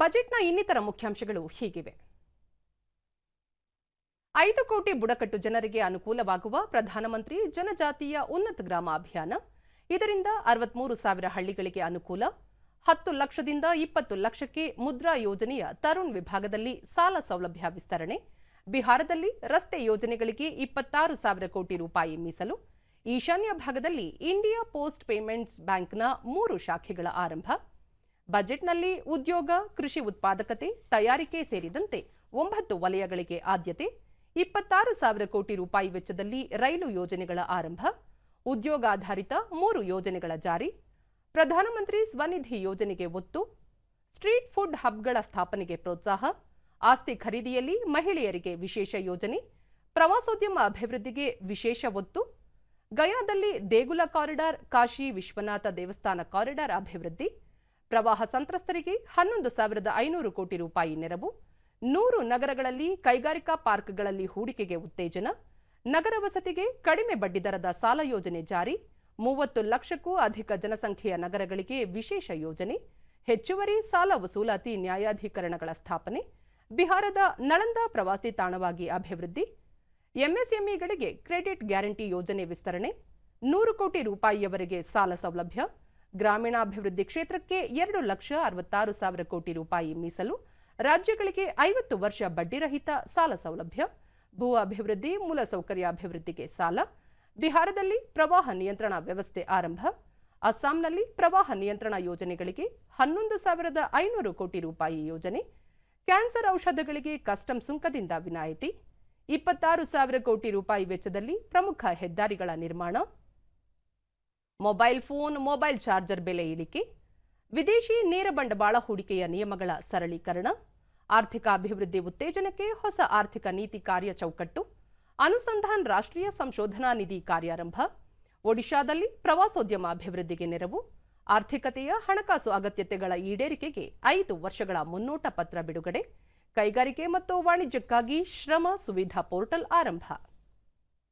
ಬಜೆಟ್ನ ಇನ್ನಿತರ ಮುಖ್ಯಾಂಶಗಳು ಹೀಗಿವೆ. ಐದು ಕೋಟಿ ಬುಡಕಟ್ಟು ಜನರಿಗೆ ಅನುಕೂಲವಾಗುವ ಪ್ರಧಾನಮಂತ್ರಿ ಜನಜಾತಿಯ ಉನ್ನತ ಗ್ರಾಮ ಅಭಿಯಾನ. ಇದರಿಂದ ಅರವತ್ಮೂರು ಸಾವಿರ ಹಳ್ಳಿಗಳಿಗೆ ಅನುಕೂಲ. ಹತ್ತು ಲಕ್ಷದಿಂದ ಇಪ್ಪತ್ತು ಲಕ್ಷಕ್ಕೆ ಮುದ್ರಾ ಯೋಜನೆಯ ತರುಣ್ ವಿಭಾಗದಲ್ಲಿ ಸಾಲ ಸೌಲಭ್ಯ ವಿಸ್ತರಣೆ. ಬಿಹಾರದಲ್ಲಿ ರಸ್ತೆ ಯೋಜನೆಗಳಿಗೆ ಇಪ್ಪತ್ತಾರು ಸಾವಿರ ಕೋಟಿ ರೂಪಾಯಿ ಮೀಸಲು. ಈಶಾನ್ಯ ಭಾಗದಲ್ಲಿ ಇಂಡಿಯಾ ಪೋಸ್ಟ್ ಪೇಮೆಂಟ್ಸ್ ಬ್ಯಾಂಕ್ನ ಮೂರು ಶಾಖೆಗಳ ಆರಂಭ. ಬಜೆಟ್ನಲ್ಲಿ ಉದ್ಯೋಗ, ಕೃಷಿ ಉತ್ಪಾದಕತೆ, ತಯಾರಿಕೆ ಸೇರಿದಂತೆ ಒಂಬತ್ತು ವಲಯಗಳಿಗೆ ಆದ್ಯತೆ, ಇಪ್ಪತ್ತಾರು ಸಾವಿರ ಕೋಟಿ ರೂಪಾಯಿ ವೆಚ್ಚದಲ್ಲಿ ರೈಲು ಯೋಜನೆಗಳ ಆರಂಭ, ಉದ್ಯೋಗಾಧಾರಿತ ಮೂರು ಯೋಜನೆಗಳ ಜಾರಿ, ಪ್ರಧಾನಮಂತ್ರಿ ಸ್ವನಿಧಿ ಯೋಜನೆಗೆ ಒತ್ತು, ಸ್ಟ್ರೀಟ್ ಫುಡ್ ಹಬ್ಗಳ ಸ್ಥಾಪನೆಗೆ ಪ್ರೋತ್ಸಾಹ, ಆಸ್ತಿ ಖರೀದಿಯಲ್ಲಿ ಮಹಿಳೆಯರಿಗೆ ವಿಶೇಷ ಯೋಜನೆ, ಪ್ರವಾಸೋದ್ಯಮ ಅಭಿವೃದ್ಧಿಗೆ ವಿಶೇಷ ಒತ್ತು, ಗಯಾದಲ್ಲಿ ದೇಗುಲ ಕಾರಿಡಾರ್, ಕಾಶಿ ವಿಶ್ವನಾಥ ದೇವಸ್ಥಾನ ಕಾರಿಡಾರ್ ಅಭಿವೃದ್ಧಿ ಪ್ರವಾಹ ಸಂತ್ರಸ್ತರಿಗೆ ಹನ್ನೊಂದು ಸಾವಿರದ ಐನೂರು ಕೋಟಿ ರೂಪಾಯಿ ನೆರವು, ನೂರು ನಗರಗಳಲ್ಲಿ ಕೈಗಾರಿಕಾ ಪಾರ್ಕ್ಗಳಲ್ಲಿ ಹೂಡಿಕೆಗೆ ಉತ್ತೇಜನ, ನಗರ ವಸತಿಗೆ ಕಡಿಮೆ ಬಡ್ಡಿದರದ ಸಾಲ ಯೋಜನೆ ಜಾರಿ, ಮೂವತ್ತು ಲಕ್ಷಕ್ಕೂ ಅಧಿಕ ಜನಸಂಖ್ಯೆಯ ನಗರಗಳಿಗೆ ವಿಶೇಷ ಯೋಜನೆ, ಹೆಚ್ಚುವರಿ ಸಾಲ ವಸೂಲಾತಿ ನ್ಯಾಯಾಧೀಕರಣಗಳ ಸ್ಥಾಪನೆ, ಬಿಹಾರದ ನಳಂದ ಪ್ರವಾಸಿ ತಾಣವಾಗಿ ಅಭಿವೃದ್ಧಿ, ಎಂಎಸ್ಎಂಇಗಳಿಗೆ ಕ್ರೆಡಿಟ್ ಗ್ಯಾರಂಟಿ ಯೋಜನೆ ವಿಸ್ತರಣೆ, ನೂರು ಕೋಟಿ ರೂಪಾಯಿಯವರೆಗೆ ಸಾಲ ಸೌಲಭ್ಯ ಗ್ರಾಮೀಣಾಭಿವೃದ್ಧಿ ಕ್ಷೇತ್ರಕ್ಕೆ ಎರಡು ಲಕ್ಷ ಅರವತ್ತಾರು ಸಾವಿರ ಕೋಟಿ ರೂಪಾಯಿ ಮೀಸಲು, ರಾಜ್ಯಗಳಿಗೆ ಐವತ್ತು ವರ್ಷ ಬಡ್ಡಿರಹಿತ ಸಾಲ ಸೌಲಭ್ಯ, ಭೂ ಅಭಿವೃದ್ಧಿ ಮೂಲಸೌಕರ್ಯ ಅಭಿವೃದ್ಧಿಗೆ ಸಾಲ, ಬಿಹಾರದಲ್ಲಿ ಪ್ರವಾಹ ನಿಯಂತ್ರಣ ವ್ಯವಸ್ಥೆ ಆರಂಭ, ಅಸ್ಸಾಂನಲ್ಲಿ ಪ್ರವಾಹ ನಿಯಂತ್ರಣ ಯೋಜನೆಗಳಿಗೆ ಹನ್ನೊಂದು ಸಾವಿರದ ಐನೂರು ಕೋಟಿ ರೂಪಾಯಿ ಯೋಜನೆ, ಕ್ಯಾನ್ಸರ್ ಔಷಧಗಳಿಗೆ ಕಸ್ಟಮ್ ಸುಂಕದಿಂದ ವಿನಾಯಿತಿ, ಇಪ್ಪತ್ತಾರು ಸಾವಿರ ಕೋಟಿ ರೂಪಾಯಿ ವೆಚ್ಚದಲ್ಲಿ ಪ್ರಮುಖ ಹೆದ್ದಾರಿಗಳ ನಿರ್ಮಾಣ ಮೊಬೈಲ್ ಫೋನ್, ಮೊಬೈಲ್ ಚಾರ್ಜರ್ ಬೆಲೆ ಇಳಿಕೆ, ವಿದೇಶಿ ನೇರ ಬಂಡವಾಳ ಹೂಡಿಕೆಯ ನಿಯಮಗಳ ಸರಳೀಕರಣ, ಆರ್ಥಿಕ ಅಭಿವೃದ್ಧಿ ಉತ್ತೇಜನಕ್ಕೆ ಹೊಸ ಆರ್ಥಿಕ ನೀತಿ ಕಾರ್ಯ ಚೌಕಟ್ಟು, ಅನುಸಂಧಾನ್ ರಾಷ್ಟ್ರೀಯ ಸಂಶೋಧನಾ ನಿಧಿ ಕಾರ್ಯಾರಂಭ, ಒಡಿಶಾದಲ್ಲಿ ಪ್ರವಾಸೋದ್ಯಮ ಅಭಿವೃದ್ಧಿಗೆ ನೆರವು, ಆರ್ಥಿಕತೆಯ ಹಣಕಾಸು ಅಗತ್ಯತೆಗಳ ಈಡೇರಿಕೆಗೆ ಐದು ವರ್ಷಗಳ ಮುನ್ನೋಟ ಪತ್ರ ಬಿಡುಗಡೆ, ಕೈಗಾರಿಕೆ ಮತ್ತು ವಾಣಿಜ್ಯಕ್ಕಾಗಿ ಶ್ರಮ ಸುವಿಧಾ ಪೋರ್ಟಲ್ ಆರಂಭ.